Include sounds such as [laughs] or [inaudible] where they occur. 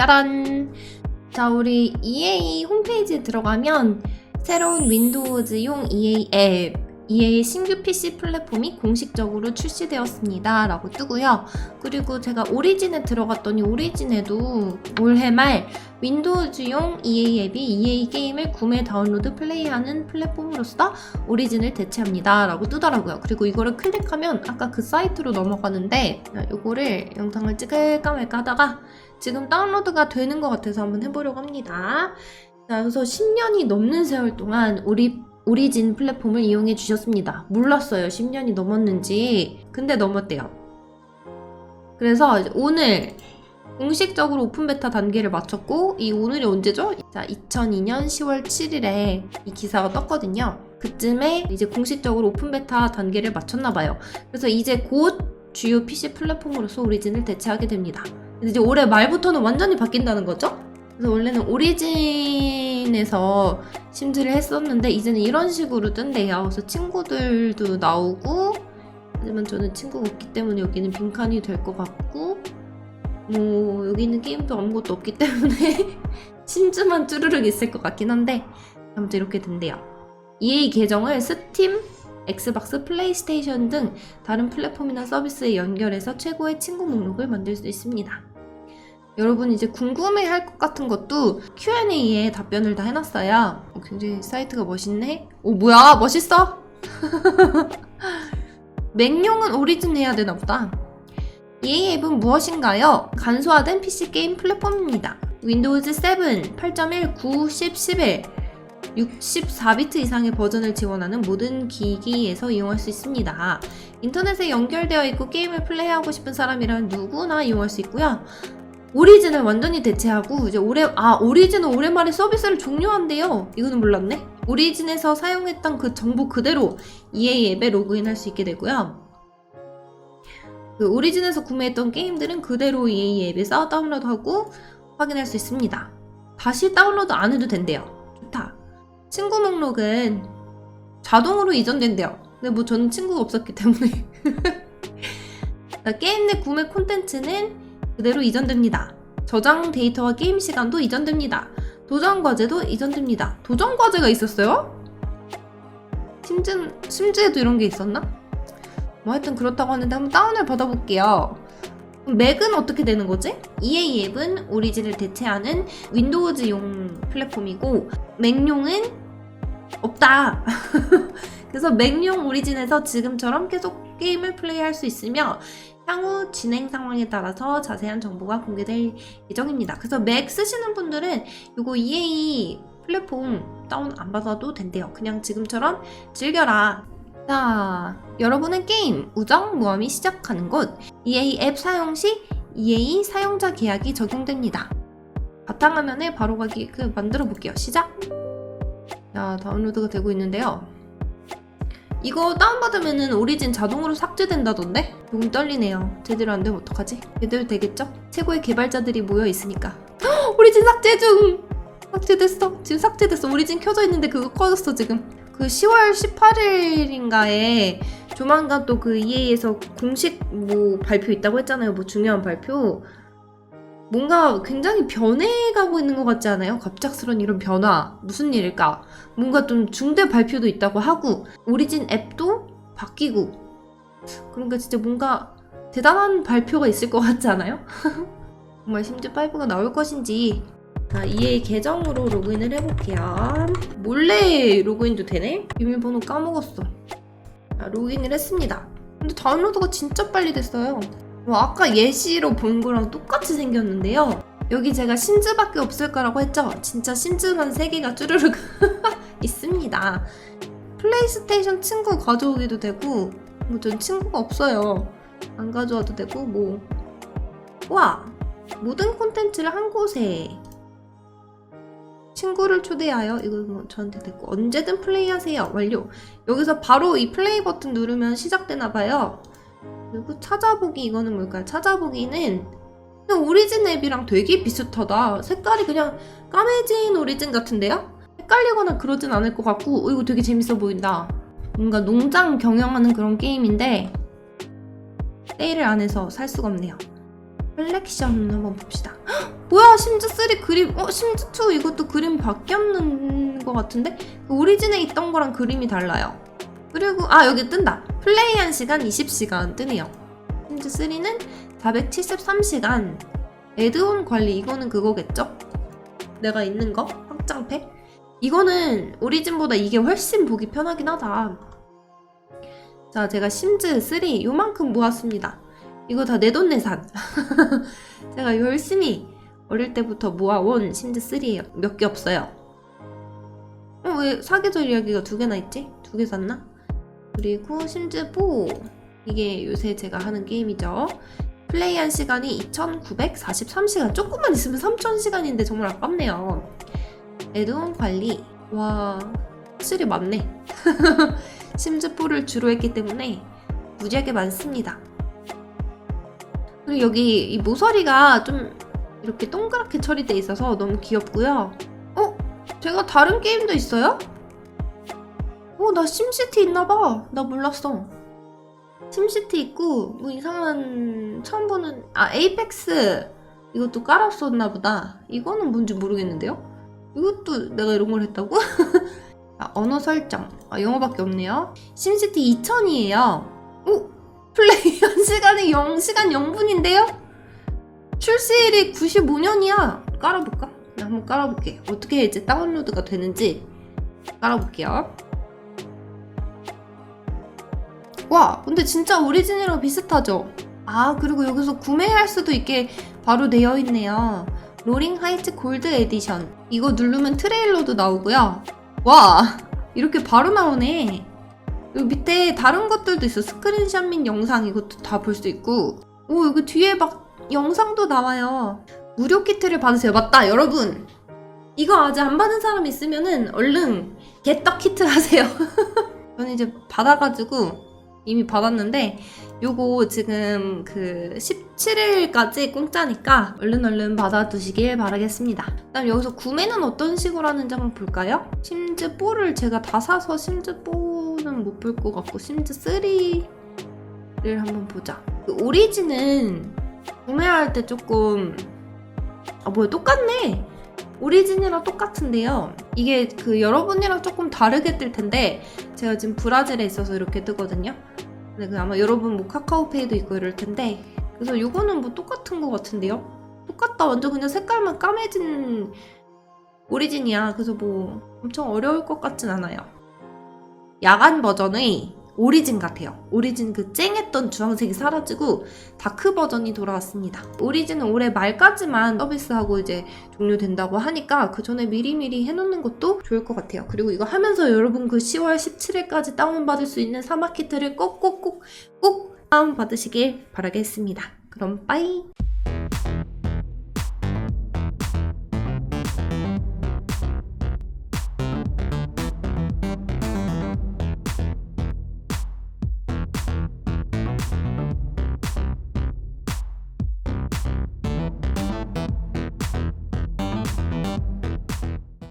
짜란! 자, 우리 EA 홈페이지에 들어가면 새로운 윈도우즈용 EA 앱, EA 신규 PC 플랫폼이 공식적으로 출시되었습니다. 라고 뜨고요. 그리고 제가 오리진에 들어갔더니 오리진에도 올해 말 윈도우즈용 EA 앱이 EA 게임을 구매, 다운로드, 플레이하는 플랫폼으로서 오리진을 대체합니다. 라고 뜨더라고요. 그리고 이거를 클릭하면 아까 그 사이트로 넘어가는데 이거를 영상을 찍을까 말까 하다가 지금 다운로드가 되는 것 같아서 한번 해보려고 합니다. 자, 그래서 10년이 넘는 세월 동안 우리 오리진 플랫폼을 이용해 주셨습니다. 몰랐어요. 10년이 넘었는지. 근데 넘었대요. 그래서 오늘 공식적으로 오픈 베타 단계를 마쳤고 이 오늘이 언제죠? 자, 2002년 10월 7일에 이 기사가 떴거든요. 그쯤에 이제 공식적으로 오픈 베타 단계를 마쳤나 봐요. 그래서 이제 곧 주요 PC 플랫폼으로서 오리진을 대체하게 됩니다. 근데 이제 올해 말부터는 완전히 바뀐다는 거죠? 그래서 원래는 오리진에서 심지를 했었는데 이제는 이런 식으로 뜬대요. 그래서 친구들도 나오고 하지만 저는 친구가 없기 때문에 여기는 빈칸이 될 것 같고 뭐 여기 있는 게임도 아무것도 없기 때문에 [laughs] 심즈만 쭈르륵 있을 것 같긴 한데 아무튼 이렇게 된대요. EA 계정을 스팀, 엑스박스, 플레이스테이션 등 다른 플랫폼이나 서비스에 연결해서 최고의 친구 목록을 만들 수 있습니다. 여러분 이제 궁금해 할 것 같은 것도 Q&A에 답변을 다 해놨어요. 어, 굉장히 사이트가 멋있네. 오 뭐야 멋있어? [laughs] 맥용은 오리진 해야 되나 보다. EA 앱은 무엇인가요? 간소화된 PC 게임 플랫폼입니다. 윈도우즈 7, 8.1, 9, 10, 11 64비트 이상의 버전을 지원하는 모든 기기에서 이용할 수 있습니다. 인터넷에 연결되어 있고 게임을 플레이하고 싶은 사람이라면 누구나 이용할 수 있고요. 오리진을 완전히 대체하고 이제 올해 아 오리진은 말에 서비스를 종료한대요. 이거는 몰랐네. 오리진에서 사용했던 그 정보 그대로 EA 앱에 로그인할 수 있게 되고요. 그 오리진에서 구매했던 게임들은 그대로 EA 앱에서 다운로드하고 확인할 수 있습니다. 다시 다운로드 안 해도 된대요. 친구 목록은 자동으로 이전된대요. 근데 뭐 저는 친구가 없었기 때문에. 자, 게임 내 구매 콘텐츠는 그대로 이전됩니다. 저장 데이터와 게임 시간도 이전됩니다. 도전 과제도 이전됩니다. 도전 과제가 있었어요? 심즈, 심즈에도 이런 게 있었나? 뭐 하여튼 그렇다고 하는데 한번 다운을 받아볼게요. 맥은 어떻게 되는 거지? EA 앱은 오리진을 대체하는 윈도우즈용 플랫폼이고 맥용은 없다. [laughs] 그래서 맥용 오리진에서 지금처럼 계속 게임을 플레이할 수 있으며 향후 진행 상황에 따라서 자세한 정보가 공개될 예정입니다. 그래서 맥 쓰시는 분들은 이거 EA 플랫폼 다운 안 받아도 된대요. 그냥 지금처럼 즐겨라. 자, 여러분은 게임 우정 모험이 시작하는 곳 EA 앱 사용 시 EA 사용자 계약이 적용됩니다. 바탕화면에 바로 가기 그 만들어 볼게요. 시작. 자, 다운로드가 되고 있는데요. 이거 다운받으면은 오리진 자동으로 삭제된다던데? 조금 떨리네요. 제대로 안 되면 어떡하지? 제대로 되겠죠? 최고의 개발자들이 모여 있으니까. 헉, [gasps] 오리진 삭제 중! 삭제됐어. 지금 삭제됐어. 오리진 켜져 있는데 그거 꺼졌어, 지금. 그 10월 18일인가에 조만간 또 그 EA에서 공식 뭐 발표 있다고 했잖아요. 뭐 중요한 발표. 뭔가 굉장히 변해가고 있는 것 같지 않아요? 갑작스런 이런 변화. 무슨 일일까? 뭔가 좀 중대 발표도 있다고 하고, 오리진 앱도 바뀌고. 그러니까 진짜 뭔가 대단한 발표가 있을 것 같지 않아요? [laughs] 정말 심즈5가 나올 것인지. 자, EA 계정으로 로그인을 해볼게요. 몰래 로그인도 되네? 비밀번호 까먹었어. 자, 로그인을 했습니다. 근데 다운로드가 진짜 빨리 됐어요. 뭐 아까 예시로 본 거랑 똑같이 생겼는데요. 여기 제가 신즈밖에 없을 거라고 했죠? 진짜 신즈만 3개가 쭈르륵 [laughs] 있습니다. 플레이스테이션 친구 가져오기도 되고, 뭐 전 친구가 없어요. 안 가져와도 되고, 뭐. 와! 모든 콘텐츠를 한 곳에 친구를 초대하여 이거 뭐 저한테 됐고 언제든 플레이하세요 완료 여기서 바로 이 플레이 버튼 누르면 시작되나 봐요 그리고 찾아보기 이거는 뭘까요? 찾아보기는 그냥 오리진 앱이랑 되게 비슷하다. 색깔이 그냥 까매진 오리진 같은데요? 헷갈리거나 그러진 않을 것 같고 어, 이거 되게 재밌어 보인다. 뭔가 농장 경영하는 그런 게임인데 세일을 안 해서 살 수가 없네요. 컬렉션 한번 봅시다. 헉! [gasps] 뭐야 심즈 3 그림 어 심즈 2 이것도 그림 바뀌었는 것 같은데 그 오리진에 있던 거랑 그림이 달라요 그리고 아 여기 뜬다 플레이한 시간 20시간 뜨네요 심즈 3는 473시간 에드온 관리 이거는 그거겠죠? 내가 있는 거 확장팩 이거는 오리진보다 이게 훨씬 보기 편하긴 하다 자 제가 심즈 3 요만큼 모았습니다 이거 다 내돈내산 [laughs] 제가 열심히 어릴 때부터 모아온 심즈 3예요. 몇 개 없어요. 어, 왜 사계절 이야기가 두 개나 있지? 두 개 샀나? 그리고 심즈 4. 이게 요새 제가 하는 게임이죠. 플레이한 시간이 2,943시간. 조금만 있으면 3,000시간인데 정말 아깝네요. 에드온 관리. 와, 확실히 많네. [laughs] 심즈 4를 주로 했기 때문에 무지하게 많습니다. 그리고 여기 이 모서리가 좀 이렇게 동그랗게 처리돼 있어서 너무 귀엽고요. 어? 제가 다른 게임도 있어요? 어, 나 심시티 있나봐. 나 몰랐어. 심시티 있고, 뭐 이상한, 처음 보는, 아, 에이펙스. 이것도 깔았었나 보다. 이거는 뭔지 모르겠는데요? 이것도 내가 이런 걸 했다고? [laughs] 아, 언어 설정. 아, 영어밖에 없네요. 심시티 2000이에요. 오! 플레이 한 [laughs] 시간이 0 시간 0분인데요? 출시일이 95년이야. 깔아볼까? 나 한번 깔아볼게. 어떻게 이제 다운로드가 되는지 깔아볼게요. 와, 근데 진짜 오리진이랑 비슷하죠? 아, 그리고 여기서 구매할 수도 있게 바로 되어 있네요. 로링 하이츠 골드 에디션. 이거 누르면 트레일러도 나오고요. 와, 이렇게 바로 나오네. 여기 밑에 다른 것들도 있어. 스크린샷 및 영상 이것도 다 볼 수 있고. 오, 여기 뒤에 막 영상도 나와요. 무료 키트를 받으세요. 맞다, 여러분. 이거 아직 안 받은 사람 있으면은 얼른 개떡 키트 하세요. [laughs] 저는 이제 받아가지고 이미 받았는데 요거 지금 그 17일까지 공짜니까 얼른 얼른 받아두시길 바라겠습니다. 그다음 여기서 구매는 어떤 식으로 하는지 한번 볼까요? 심즈 4를 제가 다 사서 심즈 4는 못 볼 것 같고 심즈 3를 한번 보자. 그 오리진은 구매할 때 조금 아 뭐야 똑같네. 오리진이랑 똑같은데요. 이게 그 여러분이랑 조금 다르게 뜰 텐데 제가 지금 브라질에 있어서 이렇게 뜨거든요. 근데 그 아마 여러분 뭐 카카오페이도 있고 이럴 텐데 그래서 이거는 뭐 똑같은 것 같은데요. 똑같다. 완전 그냥 색깔만 까매진 오리진이야. 그래서 뭐 엄청 어려울 것 같진 않아요. 야간 버전의 오리진 같아요. 오리진 그 쨍했던 주황색이 사라지고 다크 버전이 돌아왔습니다. 오리진은 올해 말까지만 서비스하고 이제 종료된다고 하니까 그 전에 미리미리 해놓는 것도 좋을 것 같아요. 그리고 이거 하면서 여러분 그 10월 17일까지 다운받을 수 있는 사막 키트를 꼭꼭꼭 꼭 다운받으시길 바라겠습니다. 그럼 빠이!